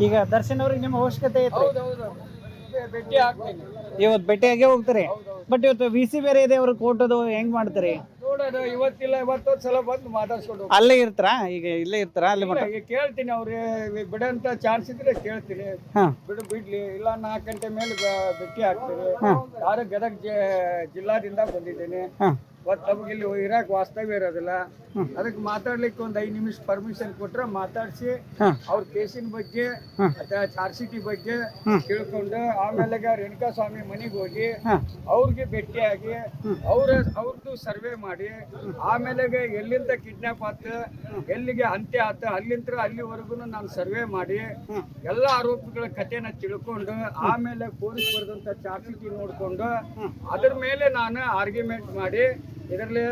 ಈಗ ದರ್ಶನ್ ಅವ್ರಿಗೆ ನಿಮ್ಮ ಅವಶ್ಯಕತೆ ಐತೆ ಭೇಟಿ ಆಗ್ತೀನಿ ಇವತ್ತು ಭೇಟಿಯಾಗೆ ಹೋಗ್ತಾರೆ? ಬಟ್ ಇವತ್ತು ವಿ ಸಿ ಬೇರೆ ಇದೆ ಅವ್ರ ಕೋಟದ ಹೆಂಗ್ ಮಾಡ್ತಾರೆ? ನೋಡೋಣ ಇವತ್ತಿಲ್ಲ ಇವತ್ತೊಂದು ಸಲ ಬಂದು ಮಾತಾಡ್ಸ್ಕೊಂಡು ಹೋಗ್ತೀನಿ. ಅಲ್ಲೇ ಇರ್ತಾರ? ಈಗ ಇಲ್ಲೇ ಇರ್ತಾರ? ಅಲ್ಲಿ ಮಟ್ಟ ಈಗ ಕೇಳ್ತೀನಿ ಅವ್ರಿಗೆ ಬಿಡಂತ ಚಾನ್ಸ್ ಇದ್ರೆ ಕೇಳ್ತೀನಿ. ಹಾ. ಬಿಡು ಬಿಡ್ಲಿ ಇಲ್ಲ ನಾಲ್ಕು ಗಂಟೆ ಮೇಲೆ ಬ- ಭೇಟಿ ಆಗ್ತೀನಿ ನಾನು ಗದಗ ಜ- ಜಿಲ್ಲಾದಿಂದ ಬಂದಿದ್ದೇನೆ. ಹಾ. ಇವತ್ತು ನಮ್ಗೆ ಇಲ್ಲಿ ಇರಾಕ್ ವಾಸ್ತವ್ಯ ಇರೋದಿಲ್ಲ. ಅದಕ್ಕೆ ಮಾತಾಡ್ಲಿಕ್ಕೆ ಒಂದು ಐದು ನಿಮಿಷ ಪರ್ಮಿಷನ್ ಕೊಟ್ರೆ ಮಾತಾಡಿಸಿ ಅವ್ರ ಕೇಸಿನ ಬಗ್ಗೆ ಅಥವಾ ಚಾರ್ಜ್ ಶೀಟಿ ಬಗ್ಗೆ ತಿಳ್ಕೊಂಡು ಆಮೇಲೆ ರೇಣುಕಾ ಸ್ವಾಮಿ ಮನೆಗೆ ಹೋಗಿ ಅವ್ರಿಗೆ ಭೇಟಿಯಾಗಿ ಅವ್ರ ಅವ್ರದ್ದು ಸರ್ವೆ ಮಾಡಿ ಆಮೇಲೆ ಎಲ್ಲಿಂದ ಕಿಡ್ನಾಪ್ ಆತ ಎಲ್ಲಿಗೆ ಅಂತ್ಯ ಆತ ಅಲ್ಲಿಂದ ಅಲ್ಲಿವರೆಗೂ ನಾನು ಸರ್ವೆ ಮಾಡಿ ಎಲ್ಲ ಆರೋಪಿಗಳ ಕಥೆನ ತಿಳ್ಕೊಂಡು ಆಮೇಲೆ ಪೊಲೀಸ್ ಬರೆದಂತ ಚಾರ್ಜ್ ಶೀಟಿ ನೋಡ್ಕೊಂಡು ಅದ್ರ ಮೇಲೆ ನಾನು ಆರ್ಗ್ಯುಮೆಂಟ್ ಮಾಡಿ ಇದರಲ್ಲಿ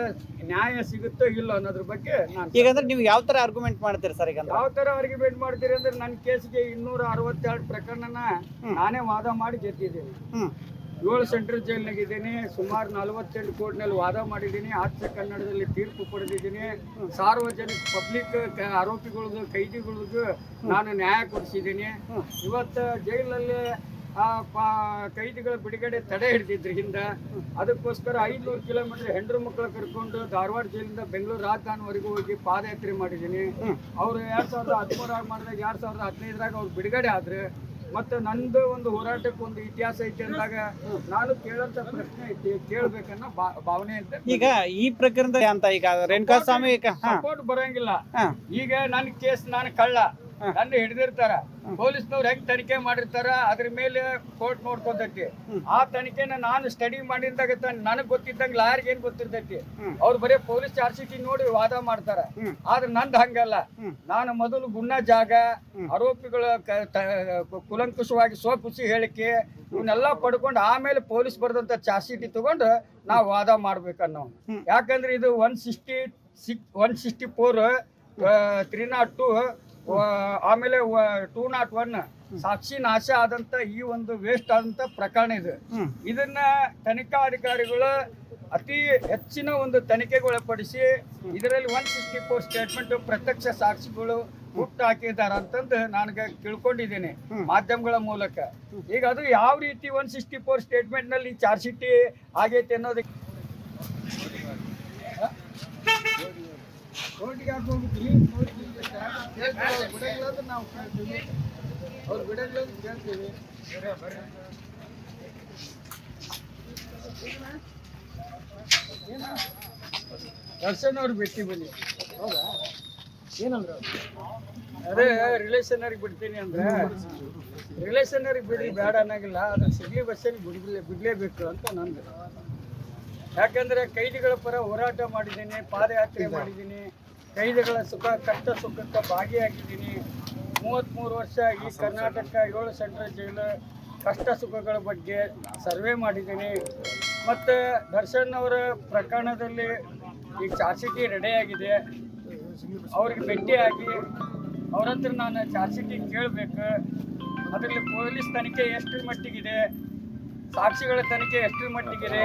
ನ್ಯಾಯ ಸಿಗುತ್ತೋ ಇಲ್ಲೋ ಅನ್ನೋದ್ರ ಬಗ್ಗೆ ನಾನು ಈಗ ಅಂದ್ರೆ ನೀವು ಯಾವ ತರ ಆರ್ಗ್ಯುಮೆಂಟ್ ಮಾಡ್ತೀರಿ ಸರ್ ಈಗ ಯಾವ ತರ ಆರ್ಗ್ಯುಮೆಂಟ್ ಮಾಡ್ತೀರಿ ಅಂದ್ರೆ ನನ್ನ ಕೇಸ್ಗೆ ಇನ್ನೂರ ಅರವತ್ತೆರಡು ಪ್ರಕರಣನ ನಾನೇ ವಾದ ಮಾಡಿ ಗೆದ್ದಿದ್ದೀನಿ. ಏಳು ಸೆಂಟ್ರಲ್ ಜೈಲ್ನಾಗಿದ್ದೀನಿ ಸುಮಾರು ನಲವತ್ತೆಂಟು ಕೋರ್ಟ್ನಲ್ಲಿ ವಾದ ಮಾಡಿದ್ದೀನಿ ಆಚೆ ಕನ್ನಡದಲ್ಲಿ ತೀರ್ಪು ಪಡೆದಿದ್ದೀನಿ. ಸಾರ್ವಜನಿಕ ಪಬ್ಲಿಕ್ ಆರೋಪಿಗಳಿಗೂ ಕೈದಿಗಳಿಗೂ ನಾನು ನ್ಯಾಯ ಕೊಡಿಸಿದ್ದೀನಿ. ಇವತ್ತು ಜೈಲಲ್ಲಿ ಆ ಕೈದಿಗಳ ಬಿಡುಗಡೆ ತಡೆ ಹಿಡಿದಿದ್ರು ಹಿಂದೆ ಅದಕ್ಕೋಸ್ಕರ ಐದ್ನೂರು ಕಿಲೋಮೀಟರ್ ಹೆಂಡ್ರು ಮಕ್ಕಳು ಕರ್ಕೊಂಡು ಧಾರವಾಡ ಜೈಲಿಂದ ಬೆಂಗಳೂರು ರಾಜಧಾನಿವರೆಗೂ ಹೋಗಿ ಪಾದಯಾತ್ರೆ ಮಾಡಿದ್ದೀನಿ. ಅವರು ಎರಡ್ ಸಾವಿರದ ಹದಿಮೂರಾಗ ಮಾಡಿದಾಗ ಎರಡ್ ಸಾವಿರದ ಹದಿನೈದರಾಗ ಅವ್ರು ಬಿಡುಗಡೆ ಆದ್ರೆ ಮತ್ತೆ ನಂದು ಒಂದು ಹೋರಾಟಕ್ಕೆ ಒಂದು ಇತಿಹಾಸ ಐತಿ ಅಂದಾಗ ನಾನು ಕೇಳಂತ ಪ್ರಶ್ನೆ ಐತಿ ಕೇಳ್ಬೇಕನ್ನೋ ಭಾವನೆ ಅಂತ ಈಗ ಈ ಪ್ರಕರಣದ ಅಂತ ಈಗ ರೇಣುಕಾ ಸ್ವಾಮಿ ಸಪೋರ್ಟ್ ಬರಂಗಿಲ್ಲ. ಈಗ ನನ್ನ ಕೇಸ್ ನಾನು ಕಳ್ಳ. ನನ್ನ ಹಿಡಿದಿರ್ತಾರ. ಪೊಲೀಸ್ನವ್ರು ಹೆಂಗ್ ತನಿಖೆ ಮಾಡಿರ್ತಾರ ಅದ್ರ ಮೇಲೆ ಕೋರ್ಟ್ ನೋಡ್ಕೊಂತೈತಿ. ಆ ತನಿಖೆನ ನಾನು ಸ್ಟಡಿ ಮಾಡಿದಾಗ ನನಗ್ ಗೊತ್ತಿದ್ದಂಗ ಲಾಯರ್ಗೆ ಏನ್ ಗೊತ್ತಿರ್ತೈತಿ? ಅವ್ರು ಬರೀ ಪೊಲೀಸ್ ಚಾರ್ಜ್ ಶೀಟ್ ನೋಡಿ ವಾದ ಮಾಡ್ತಾರ. ಆದ್ರೆ ನಂದ್ ಹಂಗಲ್ಲ. ನಾನು ಮೊದಲು ಗುಣ ಜಾಗ ಆರೋಪಿಗಳ ಕುಲಂಕುಷವಾಗಿ ಸ್ವಖುಷಿ ಹೇಳಿಕೆ ಇವನ್ನೆಲ್ಲ ಪಡ್ಕೊಂಡು ಆಮೇಲೆ ಪೊಲೀಸ್ ಬರ್ದಂತ ಚಾರ್ಜ್ ಶೀಟ್ ತಗೊಂಡು ನಾವು ವಾದ ಮಾಡ್ಬೇಕನ್ನೋ. ಯಾಕಂದ್ರೆ ಇದು one sixty six one sixty four three naught two ಆಮೇಲೆ ಟೂ ನಾಟ್ ಒನ್ ಸಾಕ್ಷಿ ನಾಶ ಆದಂತ ಈ ಒಂದು ವೇಸ್ಟ್ ಆದಂತ ಪ್ರಕರಣ ಇದು. ಇದನ್ನ ತನಿಖಾ ಅಧಿಕಾರಿಗಳು ಅತಿ ಹೆಚ್ಚಿನ ಒಂದು ತನಿಖೆಗೆ ಒಳಪಡಿಸಿ ಇದರಲ್ಲಿ ಒನ್ ಸಿಕ್ಸ್ಟಿ ಫೋರ್ ಸ್ಟೇಟ್ಮೆಂಟ್ ಪ್ರತ್ಯಕ್ಷ ಸಾಕ್ಷಿಗಳು ಹುಟ್ಟು ಹಾಕಿದ್ದಾರೆ ಅಂತಂದು ನನಗೆ ತಿಳ್ಕೊಂಡಿದ್ದೀನಿ ಮಾಧ್ಯಮಗಳ ಮೂಲಕ. ಈಗ ಅದು ಯಾವ ರೀತಿ ಒನ್ ಸಿಕ್ಸ್ಟಿ ಫೋರ್ ಸ್ಟೇಟ್ಮೆಂಟ್ನಲ್ಲಿ ಚಾರ್ಜ್ ಶೀಟ್ ಆಗೈತೆ ಅನ್ನೋದಕ್ಕೆ ಕೋರ್ಟಿಗೆ ನಾವು ಕೇಳ್ತೀವಿ ಅವ್ರು ಬಿಡಂಗಿಲ್ಲ ಅಂದ್ರೆ ಕೇಳ್ತೀವಿ ಏನ? ದರ್ಶನ್ ಅವ್ರು ಭೇಟಿ ಬನ್ನಿ. ಹೌದಾ? ಏನಂದ್ರ? ಅದೇ ರಿಲೇಷನ್ ಅವ್ರಿಗೆ ಬಿಡ್ತೀನಿ ಅಂದ್ರೆ ರಿಲೇಷನ್ ಅವ್ರಿಗೆ ಬಿಡ್ರಿ ಬೇಡ ಅನ್ನಂಗಿಲ್ಲ. ಅದ್ರ ಸಿಗ್ಲಿ ಬಸ್ಸಲ್ಲಿ ಬಿಡ್ಲೇ ಬಿಡ್ಲೇಬೇಕು ಅಂತ ನಂದು. ಯಾಕಂದ್ರೆ ಕೈದಿಗಳ ಪರ ಹೋರಾಟ ಮಾಡಿದ್ದೀನಿ ಪಾದಯಾತ್ರೆ ಮಾಡಿದ್ದೀನಿ. ಕೈದಿಗಳ ಸುಖ ಕಷ್ಟ ಸುಖಕ್ಕೆ ಭಾಗಿಯಾಗಿದ್ದೀನಿ. ಮೂವತ್ತ್ಮೂರು ವರ್ಷ ಈ ಕರ್ನಾಟಕ ಏಳು ಸೆಂಟ್ರಲ್ ಜೈಲು ಕಷ್ಟ ಸುಖಗಳ ಬಗ್ಗೆ ಸರ್ವೆ ಮಾಡಿದ್ದೀನಿ. ಮತ್ತು ದರ್ಶನ್ ಅವರ ಪ್ರಕರಣದಲ್ಲಿ ಈ ಚಾರ್ಸಿಟಿ ಶೀಟಿ ರೆಡಿಯಾಗಿದೆ. ಅವ್ರಿಗೆ ಭೇಟಿಯಾಗಿ ಅವ್ರ ಹತ್ರ ನಾನು ಚಾರ್ಸಿಟಿ ಕೇಳಬೇಕು. ಅದರಲ್ಲಿ ಪೊಲೀಸ್ ತನಿಖೆ ಎಷ್ಟರ ಮಟ್ಟಿಗಿದೆ? ಸಾಕ್ಷಿಗಳ ತನಿಖೆ ಎಷ್ಟರ ಮಟ್ಟಿಗಿದೆ?